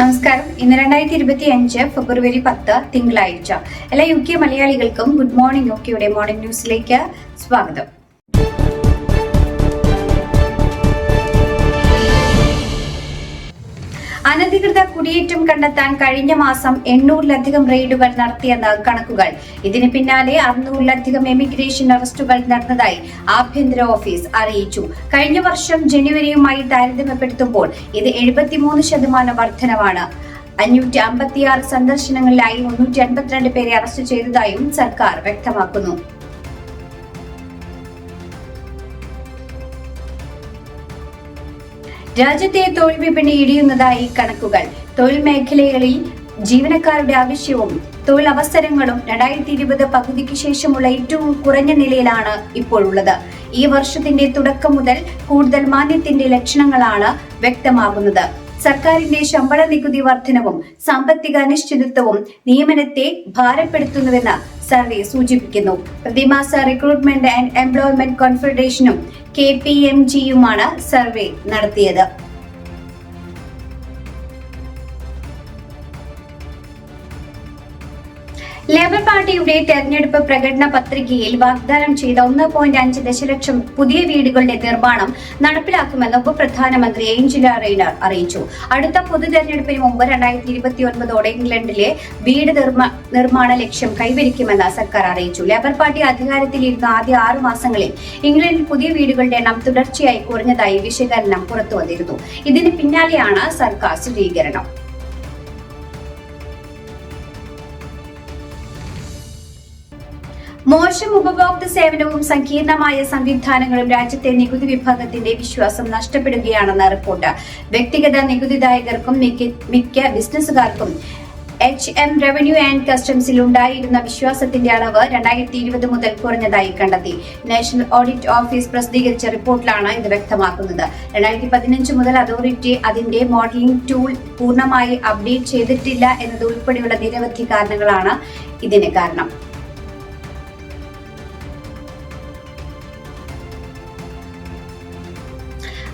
നമസ്കാരം. ഇന്ന് രണ്ടായിരത്തി ഇരുപത്തി അഞ്ച് ഫെബ്രുവരി പത്ത് തിങ്കളാഴ്ച. എല്ലാ യു കെ മലയാളികൾക്കും ഗുഡ് മോർണിംഗ്. യു കെയുടെ മോർണിംഗ് ന്യൂസിലേക്ക് സ്വാഗതം. അനധികൃത കുടിയേറ്റം കണ്ടെത്താൻ കഴിഞ്ഞ മാസം എണ്ണൂറിലധികം റെയ്ഡുകൾ നടത്തിയെന്ന് കണക്കുകൾ. ഇതിന് പിന്നാലെ അറുന്നൂറിലധികം എമിഗ്രേഷൻ അറസ്റ്റുകൾ നടന്നതായി ആഭ്യന്തര ഓഫീസ് അറിയിച്ചു. കഴിഞ്ഞ വർഷം ജനുവരിയുമായി താരതമ്യപ്പെടുത്തുമ്പോൾ ഇത് എഴുപത്തിമൂന്ന് ശതമാനം വർധനവാണ്. അഞ്ഞൂറ്റി അമ്പത്തിയാറ് സന്ദർശനങ്ങളിലായി മുന്നൂറ്റി അൻപത്തിരണ്ട് പേരെ അറസ്റ്റ് ചെയ്തതായും സർക്കാർ വ്യക്തമാക്കുന്നു. രാജ്യത്തെ തൊഴിൽ വിപണി ഇടിയുന്നതായി കണക്കുകൾ. തൊഴിൽ മേഖലകളിൽ ജീവനക്കാരുടെ ആവശ്യവും തൊഴിൽ അവസരങ്ങളും രണ്ടായിരത്തി ഇരുപത് പകുതിക്ക് ശേഷമുള്ള ഏറ്റവും കുറഞ്ഞ നിലയിലാണ് ഇപ്പോഴുള്ളത് ഈ വർഷത്തിന്റെ തുടക്കം മുതൽ കൂടുതൽ മാന്യത്തിന്റെ ലക്ഷണങ്ങളാണ് വ്യക്തമാകുന്നത്. സർക്കാരിന്റെ ശമ്പള നികുതി വർധനവും സാമ്പത്തിക അനിശ്ചിതത്വവും നിയമനത്തെ ഭാരപ്പെടുത്തുന്നുവെന്ന് സർവേ സൂചിപ്പിക്കുന്നു. പ്രതിമാസ റിക്രൂട്ട്മെന്റ് ആൻഡ് എംപ്ലോയ്മെന്റ് കോൺഫെഡറേഷനും കെ പി എം ജിയുമാണ് സർവേ നടത്തിയത്. ലേബർ പാർട്ടിയുടെ തെരഞ്ഞെടുപ്പ് പ്രകടന പത്രികയിൽ വാഗ്ദാനം ചെയ്ത ഒന്ന് പോയിന്റ് അഞ്ച് ദശലക്ഷം പുതിയ വീടുകളുടെ നിർമ്മാണം നടപ്പിലാക്കുമെന്ന് ഉപപ്രധാനമന്ത്രി ഏഞ്ചല റെയ്നർ അറിയിച്ചു. അടുത്ത പൊതു തെരഞ്ഞെടുപ്പിന് മുമ്പ് രണ്ടായിരത്തി ഇരുപത്തി ഒൻപതോടെ ഇംഗ്ലണ്ടിലെ വീട് നിർമ്മാണ ലക്ഷ്യം കൈവരിക്കുമെന്ന് സർക്കാർ അറിയിച്ചു. ലേബർ പാർട്ടി അധികാരത്തിലിരുന്ന ആദ്യ ആറ് മാസങ്ങളിൽ ഇംഗ്ലണ്ടിൽ പുതിയ വീടുകളുടെ എണ്ണം തുടർച്ചയായി കുറഞ്ഞതായി വിശകലനം പുറത്തുവന്നിരുന്നു. ഇതിന് പിന്നാലെയാണ് സർക്കാർ സ്ഥിരീകരണം. മോശം ഉപഭോക്തൃ സേവനവും സങ്കീർണമായ സംവിധാനങ്ങളും രാജ്യത്തെ നികുതി വിഭാഗത്തിന്റെ വിശ്വാസം നഷ്ടപ്പെടുകയാണെന്ന റിപ്പോർട്ട്. വ്യക്തിഗത നികുതിദായകർക്കും മിക്ക- ബിസിനസ്സുകാർക്കും എച്ച് എം റവന്യൂ ആൻഡ് കസ്റ്റംസിൽ ഉണ്ടായിരുന്ന വിശ്വാസത്തിന്റെ അളവ് രണ്ടായിരത്തി ഇരുപത് മുതൽ കുറഞ്ഞതായി കണ്ടെത്തി. നാഷണൽ ഓഡിറ്റ് ഓഫീസ് പ്രസിദ്ധീകരിച്ച റിപ്പോർട്ടിലാണ് ഇത് വ്യക്തമാക്കുന്നത്. രണ്ടായിരത്തി പതിനഞ്ച് മുതൽ അതോറിറ്റി അതിന്റെ മോഡലിംഗ് ടൂൾ പൂർണമായി അപ്ഡേറ്റ് ചെയ്തിട്ടില്ല എന്നത് ഉൾപ്പെടെയുള്ള നിരവധി കാരണങ്ങളാണ് ഇതിന് കാരണം.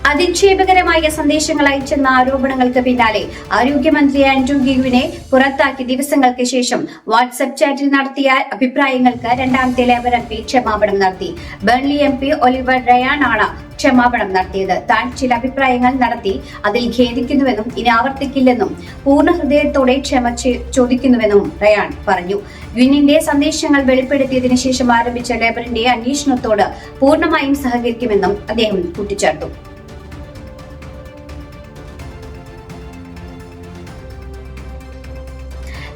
അധിക്ഷേപകരമായ സന്ദേശങ്ങൾ അയച്ചെന്ന ആരോപണങ്ങൾക്ക് പിന്നാലെ ആരോഗ്യമന്ത്രി ആൻഡ്രൂ ഗിയുവിനെ പുറത്താക്കി ദിവസങ്ങൾക്ക് ശേഷം വാട്സ്ആപ്പ് ചാറ്റിൽ നടത്തിയ അഭിപ്രായങ്ങൾക്ക് രണ്ടാമത്തെ ലേബർ എം പി ക്ഷമാപണം നടത്തി. Burnley M P Oliver Ryan ആണ് ക്ഷമാപണം നടത്തിയത്. താൻ ചില അഭിപ്രായങ്ങൾ നടത്തി അതിൽ ഖേദിക്കുന്നുവെന്നും ഇനി ആവർത്തിക്കില്ലെന്നും പൂർണ ഹൃദയത്തോടെ ക്ഷമ ചോദിക്കുന്നുവെന്നും റയാൻ പറഞ്ഞു. യുനിന്റെ സന്ദേശങ്ങൾ വെളിപ്പെടുത്തിയതിനു ശേഷം ആരംഭിച്ച ലേബറിന്റെ അന്വേഷണത്തോട് പൂർണമായും സഹകരിക്കുമെന്നും അദ്ദേഹം കൂട്ടിച്ചേർത്തു.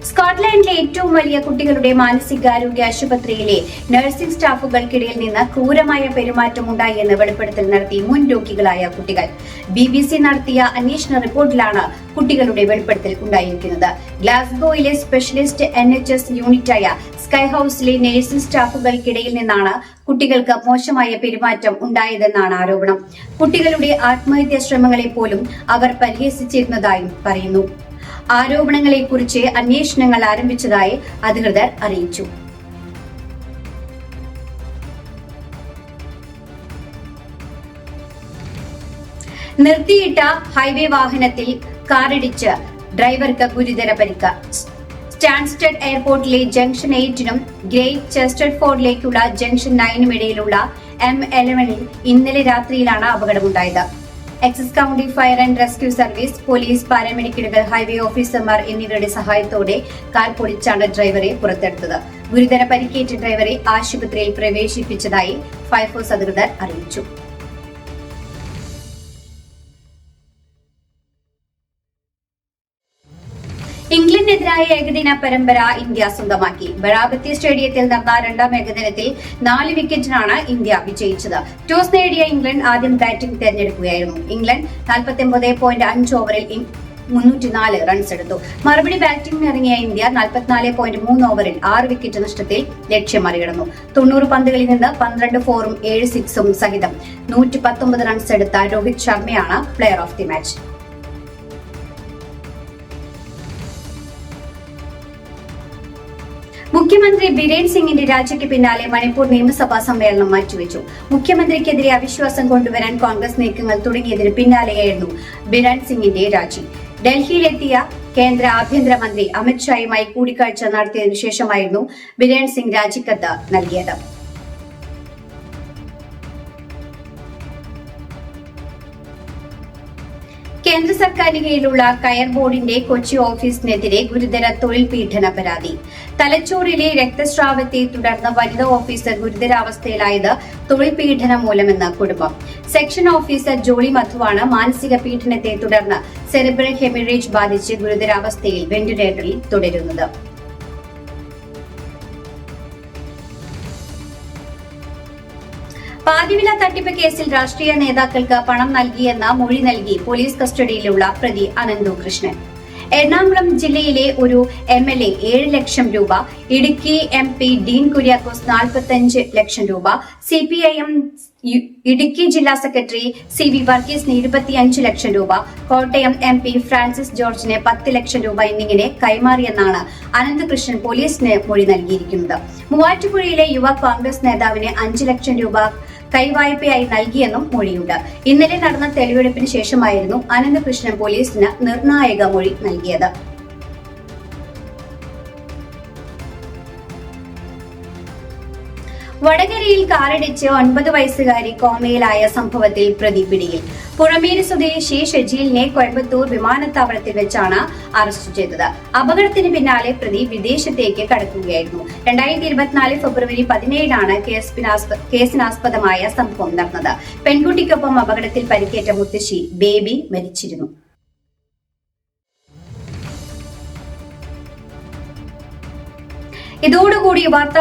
സ്കോട്ട്ലാൻഡിലെ ഏറ്റവും വലിയ കുട്ടികളുടെ മാനസികാരോഗ്യ ആശുപത്രിയിലെ നഴ്സിംഗ് സ്റ്റാഫുകൾക്കിടയിൽ നിന്ന് ക്രൂരമായ പെരുമാറ്റം ഉണ്ടായി എന്ന് വെളിപ്പെടുത്തൽ നടത്തി മുൻ രോഗികളായ കുട്ടികൾ. ബി ബി സി നടത്തിയ അന്വേഷണ റിപ്പോർട്ടിലാണ് കുട്ടികളുടെ വെളിപ്പെടുത്തൽ ഉണ്ടായിരിക്കുന്നത്. ഗ്ലാസ്ഗോയിലെ സ്പെഷ്യലിസ്റ്റ് എൻ എച്ച് എസ് യൂണിറ്റായ സ്കൈ ഹൌസിലെ നഴ്സിംഗ് സ്റ്റാഫുകൾക്കിടയിൽ നിന്നാണ് കുട്ടികൾക്ക് മോശമായ പെരുമാറ്റം ഉണ്ടായതെന്നാണ് ആരോപണം. കുട്ടികളുടെ ആത്മഹത്യാ ശ്രമങ്ങളെ പോലും അവർ പരിഹസിച്ചിരുന്നതായും പറയുന്നു. ആരോപണങ്ങളെക്കുറിച്ച് അന്വേഷണങ്ങൾ ആരംഭിച്ചതായി അധികൃതർ അറിയിച്ചു. നിർത്തിയിട്ട ഹൈവേ വാഹനത്തിൽ കാറിടിച്ച് ഡ്രൈവർക്ക് ഗുരുതര പരിക്ക്. സ്റ്റാൻസ്റ്റഡ് എയർപോർട്ടിലെ ജംഗ്ഷൻ എയ്റ്റിനും ഗ്രേറ്റ് ചെസ്റ്റഡ് ഫോർഡിലേക്കുള്ള ജംഗ്ഷൻ നയനും ഇടയിലുള്ള എം എലവനിൽ ഇന്നലെ രാത്രിയിലാണ് അപകടമുണ്ടായത്. Essex County Fire and Rescue Service police പാരാമെഡിക്കലുകൾ highway ഓഫീസർമാർ എന്നിവരുടെ സഹായത്തോടെ കാർ പൊളിച്ചാണ് ഡ്രൈവറെ പുറത്തെടുത്തത്. ഗുരുതര പരിക്കേറ്റ ഡ്രൈവറെ ആശുപത്രിയിൽ പ്രവേശിപ്പിച്ചതായി ഫയർഫോഴ്സ് അധികൃതർ അറിയിച്ചു. ഇംഗ്ലണ്ടിനെതിരായ ഏകദിന പരമ്പര ഇന്ത്യ സ്വന്തമാക്കി. ബറാബത്തി സ്റ്റേഡിയത്തിൽ നടന്ന രണ്ടാം ഏകദിനത്തിൽ നാല് വിക്കറ്റിനാണ് ഇന്ത്യ വിജയിച്ചത്. ടോസ് നേടിയ ഇംഗ്ലണ്ട് ആദ്യം ബാറ്റിംഗ് തെരഞ്ഞെടുക്കുകയായിരുന്നു. ഇംഗ്ലണ്ട് നാൽപ്പത്തി പോയിന്റ് അഞ്ച് ഓവറിൽ മുന്നൂറ്റിനാല് റൺസ് എടുത്തു. മറുപടി ബാറ്റിംഗിന് ഇറങ്ങിയ ഇന്ത്യ നാൽപ്പത്തിനാല് പോയിന്റ് മൂന്ന് ഓവറിൽ ആറ് വിക്കറ്റ് നഷ്ടത്തിൽ ലക്ഷ്യം മറികടന്നു. തൊണ്ണൂറ് പന്തുകളിൽ നിന്ന് പന്ത്രണ്ട് ഫോറും ഏഴ് സിക്സും സഹിതം നൂറ്റി പത്തൊമ്പത് റൺസ് എടുത്ത രോഹിത് ശർമ്മയാണ് പ്ലെയർ ഓഫ് ദി മാച്ച് മുഖ്യമന്ത്രി ബിരേൻ സിംഗിന്റെ രാജിക്ക് പിന്നാലെ മണിപ്പൂർ നിയമസഭാ സമ്മേളനം മാറ്റിവെച്ചു. മുഖ്യമന്ത്രിക്കെതിരെ അവിശ്വാസം കൊണ്ടുവരാൻ കോൺഗ്രസ് നീക്കങ്ങൾ തുടങ്ങിയതിന് പിന്നാലെയായിരുന്നു ബിരേൻ സിംഗിന്റെ രാജി. ഡൽഹിയിലെത്തിയ കേന്ദ്ര ആഭ്യന്തരമന്ത്രി അമിത്ഷായുമായി കൂടിക്കാഴ്ച നടത്തിയതിനു ശേഷമായിരുന്നു ബിരേൺ സിംഗ് രാജിക്കത്ത് നൽകിയത്. കേന്ദ്ര സർക്കാരിന് കീഴിലുള്ള കയർ ബോർഡിന്റെ കൊച്ചി ഓഫീസിനെതിരെ ഗുരുതര തൊഴിൽ പീഡന പരാതി. തലച്ചോറിലെ രക്തസ്രാവത്തെ തുടർന്ന് വനിതാ ഓഫീസർ ഗുരുതരാവസ്ഥയിലായത് തൊഴിൽ പീഡനം മൂലമെന്ന് കുടുംബം. സെക്ഷൻ ഓഫീസർ ജോളി മധുവാണ് മാനസിക പീഡനത്തെ തുടർന്ന് സെറിബ്രൽ ഹെമറേജ് ബാധിച്ച് ഗുരുതരാവസ്ഥയിൽ വെന്റിലേറ്ററിൽ തുടരുന്നത്. പാതിവില തട്ടിപ്പ് കേസിൽ രാഷ്ട്രീയ നേതാക്കൾക്ക് പണം നൽകിയെന്ന മൊഴി നൽകി പോലീസ് കസ്റ്റഡിയിലുള്ള പ്രതി അനന്തു കൃഷ്ണൻ. എറണാകുളം ജില്ലയിലെ ഒരു എം എൽ എ ഏഴ് ലക്ഷം രൂപ Idukki M P Dean Kuriakose നാൽപ്പത്തഞ്ച് ലക്ഷം രൂപ C P I M Idukki ജില്ലാ സെക്രട്ടറി സി വി വർഗീസിന് ഇരുപത്തിയഞ്ച് ലക്ഷം രൂപ കോട്ടയം എം പി ഫ്രാൻസിസ് ജോർജിന് പത്ത് ലക്ഷം രൂപ എന്നിങ്ങനെ കൈമാറിയെന്നാണ് അനന്തകൃഷ്ണൻ പോലീസിന് മൊഴി നൽകിയിരിക്കുന്നത്. മൂവാറ്റുപുഴയിലെ യുവ കോൺഗ്രസ് നേതാവിന് അഞ്ച് ലക്ഷം രൂപ കൈവായ്പയായി നൽകിയെന്നും മൊഴിയുണ്ട്. ഇന്നലെ നടന്ന തെളിവെടുപ്പിന് ശേഷമായിരുന്നു അനന്തകൃഷ്ണൻ പോലീസിന് നിർണായക മൊഴി നൽകിയത്. വടകരയിൽ കാറിടിച്ച് ഒൻപത് വയസ്സുകാരി കോമയിലായ സംഭവത്തിൽ പ്രതി പിടിയിൽ. പുഴമേരി സ്വദേശി ഷെജീലിനെ കോയമ്പത്തൂർ വിമാനത്താവളത്തിൽ വെച്ചാണ് അറസ്റ്റ് ചെയ്തത്. അപകടത്തിന് പിന്നാലെ പ്രതി വിദേശത്തേക്ക് കടക്കുകയായിരുന്നു. രണ്ടായിരത്തി ഇരുപത്തിനാല് ഫെബ്രുവരി പതിനേഴിനാണ് കേസിനാസ്പ- കേസിനാസ്പദമായ സംഭവം നടന്നത്. പെൺകുട്ടിക്കൊപ്പം അപകടത്തിൽ പരിക്കേറ്റ മുത്തശ്ശി ബേബി മരിച്ചിരുന്നു. ഇതോടുകൂടി വാർത്ത